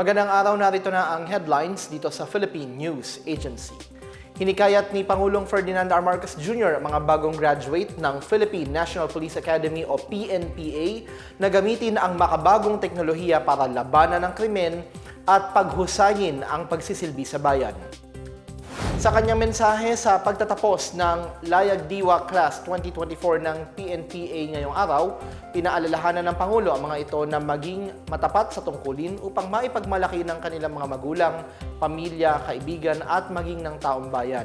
Magandang araw narito na ang headlines dito sa Philippine News Agency. Hinikayat ni Pangulong Ferdinand R. Marcos Jr. ang mga bagong graduate ng Philippine National Police Academy o PNPA na gamitin ang makabagong teknolohiya para labanan ng krimen at paghusayin ang pagsisilbi sa bayan. Sa kanyang mensahe sa pagtatapos ng Layag Diwa Class 2024 ng PNPA ngayong araw, pinaalalahanan ng Pangulo ang mga ito na maging matapat sa tungkulin upang maipagmalaki ng kanilang mga magulang, pamilya, kaibigan at maging ng taong bayan.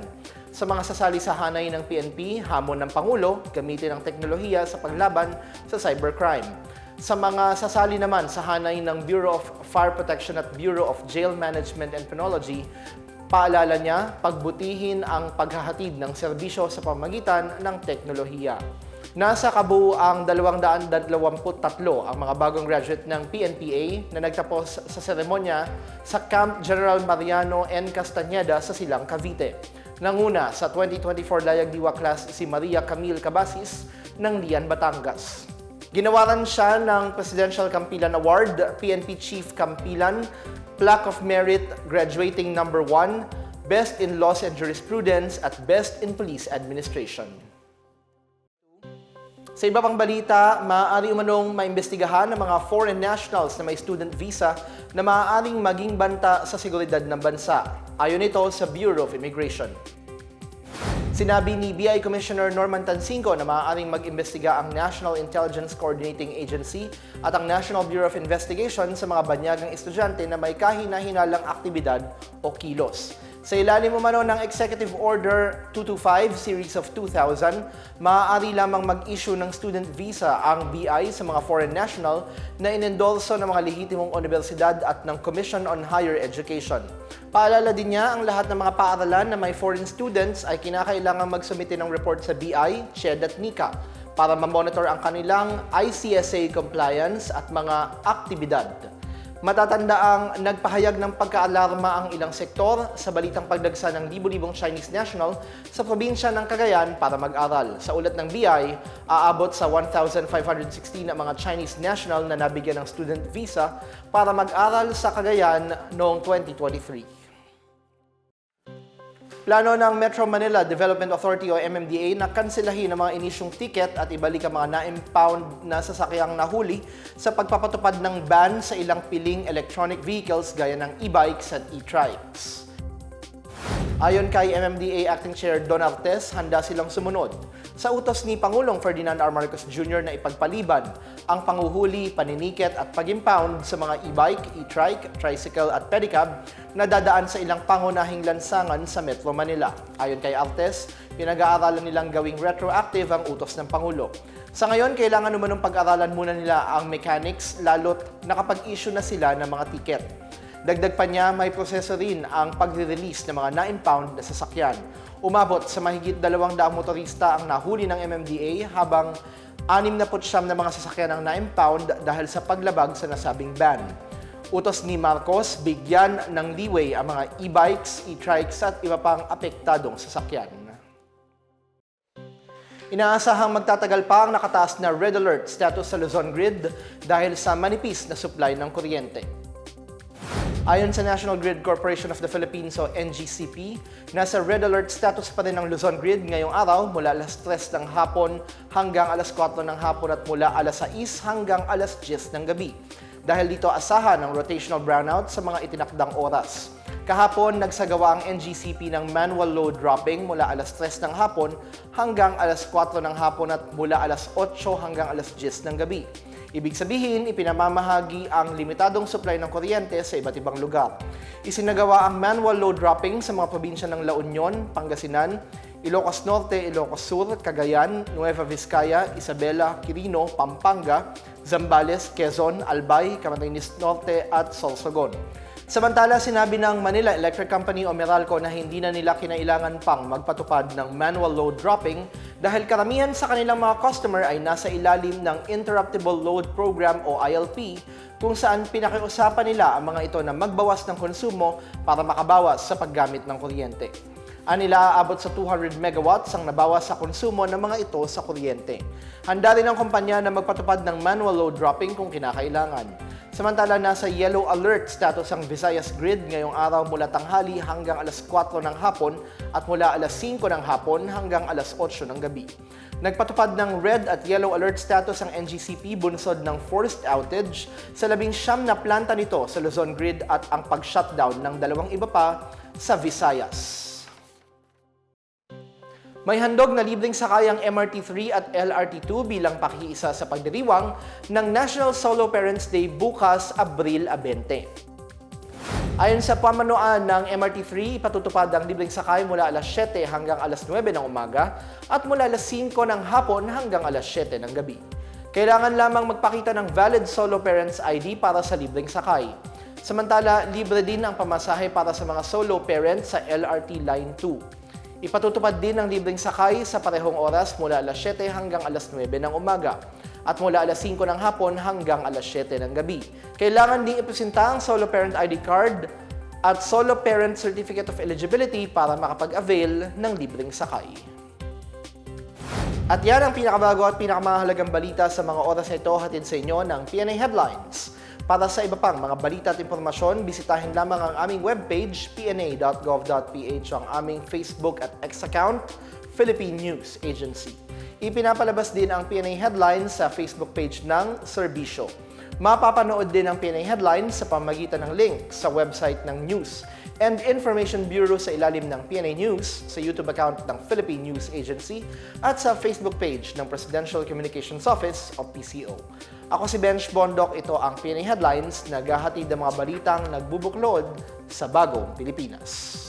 Sa mga sasali sa hanay ng PNP, hamon ng Pangulo, gamitin ang teknolohiya sa paglaban sa cybercrime. Sa mga sasali naman sa hanay ng Bureau of Fire Protection at Bureau of Jail Management and Penology, Paalala niya, pagbutihin ang paghahatid ng serbisyo sa pamagitan ng teknolohiya. Nasa kabuuang 223 ang mga bagong graduate ng PNPA na nagtapos sa seremonya sa Camp General Mariano N. Castañeda sa Silang, Cavite. Nanguna sa 2024 Layag Diwa Class si Maria Camille Cabasis ng Lian, Batangas. Ginawaran siya ng Presidential Kampilan Award, PNP Chief Kampilan, Plaque of Merit Graduating Number 1, Best in Laws and Jurisprudence at Best in Police Administration. Sa iba pang balita, maaari umanong maimbestigahan ng mga foreign nationals na may student visa na maaaring maging banta sa seguridad ng bansa. Ayon ito sa Bureau of Immigration. Sinabi ni BI Commissioner Norman Tansinko na maaaring mag-imbestiga ang National Intelligence Coordinating Agency at ang National Bureau of Investigation sa mga banyagang estudyante na may kahina-hinalang aktibidad o kilos. Sa ilalim umano ng Executive Order 225 Series of 2000, maaari lamang mag-issue ng student visa ang BI sa mga foreign national na inendorso ng mga lehitimong universidad at ng Commission on Higher Education. Paalala din niya ang lahat ng mga paaralan na may foreign students ay kinakailangang magsumite ng report sa BI, CHED at NICA para ma-monitor ang kanilang ICSA compliance at mga aktibidad. Matatanda ang nagpahayag ng pagkaalarma ang ilang sektor sa balitang pagdagsa ng libu-libong Chinese national sa probinsya ng Cagayan para mag-aral. Sa ulat ng BI, aabot sa 1,516 ang mga Chinese national na nabigyan ng student visa para mag-aral sa Cagayan noong 2023. Plano ng Metro Manila Development Authority o MMDA na kanselahin ang mga inisyong ticket at ibalik ang mga na-impound na sasakyang nahuli sa pagpapatupad ng ban sa ilang piling electronic vehicles gaya ng e-bikes at e-trikes. Ayon kay MMDA Acting Chair Don Artes, handa silang sumunod sa utos ni Pangulong Ferdinand R. Marcos Jr. na ipagpaliban ang panguhuli, paniniket at pag-impound sa mga e-bike, e-trike, tricycle at pedicab na dadaan sa ilang pangunahing lansangan sa Metro Manila. Ayon kay Artes, pinag-aaralan nilang gawing retroactive ang utos ng Pangulo. Sa ngayon, kailangan umanong pag-aralan muna nila ang mechanics lalo't nakapag-issue na sila ng mga tiket. Dagdag pa niya, may proseso rin ang pagre-release ng mga na-impound na sasakyan. Umabot sa mahigit 200 motorista ang nahuli ng MMDA habang 69 na mga sasakyan ang na-impound dahil sa paglabag sa nasabing ban. Utos ni Marcos, bigyan ng leeway ang mga e-bikes, e-trikes at iba pang apektadong sasakyan. Inaasahang magtatagal pa ang nakataas na red alert status sa Luzon Grid dahil sa manipis na supply ng kuryente. Ayon sa National Grid Corporation of the Philippines o NGCP, nasa red alert status pa rin ang Luzon Grid ngayong araw mula alas 3 ng hapon hanggang alas 4 ng hapon at mula alas 6 hanggang alas 10 ng gabi. Dahil dito asahan ang rotational brownout sa mga itinakdang oras. Kahapon, nagsagawa ang NGCP ng manual load dropping mula alas 3 ng hapon hanggang alas 4 ng hapon at mula alas 8 hanggang alas 10 ng gabi. Ibig sabihin, ipinamamahagi ang limitadong supply ng kuryente sa iba't ibang lugar. Isinagawa ang manual load dropping sa mga probinsya ng La Union, Pangasinan, Ilocos Norte, Ilocos Sur, Cagayan, Nueva Vizcaya, Isabela, Quirino, Pampanga, Zambales, Quezon, Albay, Camarines Norte at Sorsogon. Samantala, sinabi ng Manila Electric Company o Meralco na hindi na nila kinailangan pang magpatupad ng manual load dropping dahil karamihan sa kanilang mga customer ay nasa ilalim ng Interruptible Load Program o ILP kung saan pinakiusapan nila ang mga ito na magbawas ng konsumo para makabawas sa paggamit ng kuryente. Anila aabot sa 200 megawatts ang nabawas sa konsumo ng mga ito sa kuryente. Handa rin ang kumpanya na magpatupad ng manual load dropping kung kinakailangan. Samantala, nasa yellow alert status ang Visayas Grid ngayong araw mula tanghali hanggang alas 4 ng hapon at mula alas 5 ng hapon hanggang alas 8 ng gabi. Nagpatupad ng red at yellow alert status ang NGCP bunsod ng forced outage sa labing siyam na planta nito sa Luzon Grid at ang pag-shutdown ng dalawang iba pa sa Visayas. May handog na libreng sakayang MRT3 at LRT2 bilang pakiisa sa pagdiriwang ng National Solo Parents Day bukas, Abril 20. Ayon sa pamanuan ng MRT3, ipatutupad ang libreng sakay mula alas 7 hanggang alas 9 ng umaga at mula alas 5 ng hapon hanggang alas 7 ng gabi. Kailangan lamang magpakita ng valid solo parents ID para sa libreng sakay. Samantala, libre din ang pamasahe para sa mga solo parents sa LRT Line 2. Ipatutupad din ang libreng sakay sa parehong oras mula alas 7 hanggang alas 9 ng umaga at mula alas 5 ng hapon hanggang alas 7 ng gabi. Kailangan ding ipresenta ang Solo Parent ID card at Solo Parent Certificate of Eligibility para makapag-avail ng libreng sakay. At yan ang pinakabago at pinakamahalagang balita sa mga oras na ito hatid sa inyo ng PNA Headlines. Para sa iba pang mga balita at impormasyon, bisitahin lamang ang aming webpage, pna.gov.ph, ang aming Facebook at X account, Philippine News Agency. Ipinapalabas din ang PNA Headlines sa Facebook page ng Serbisyo. Mapapanood din ang PNA Headlines sa pamagitan ng link sa website ng News and Information Bureau sa ilalim ng PNA News, sa YouTube account ng Philippine News Agency, at sa Facebook page ng Presidential Communications Office o PCO. Ako si Bench Bondok, ito ang PNA Headlines, naghahatid ng mga balitang nagbubuklod sa bagong Pilipinas.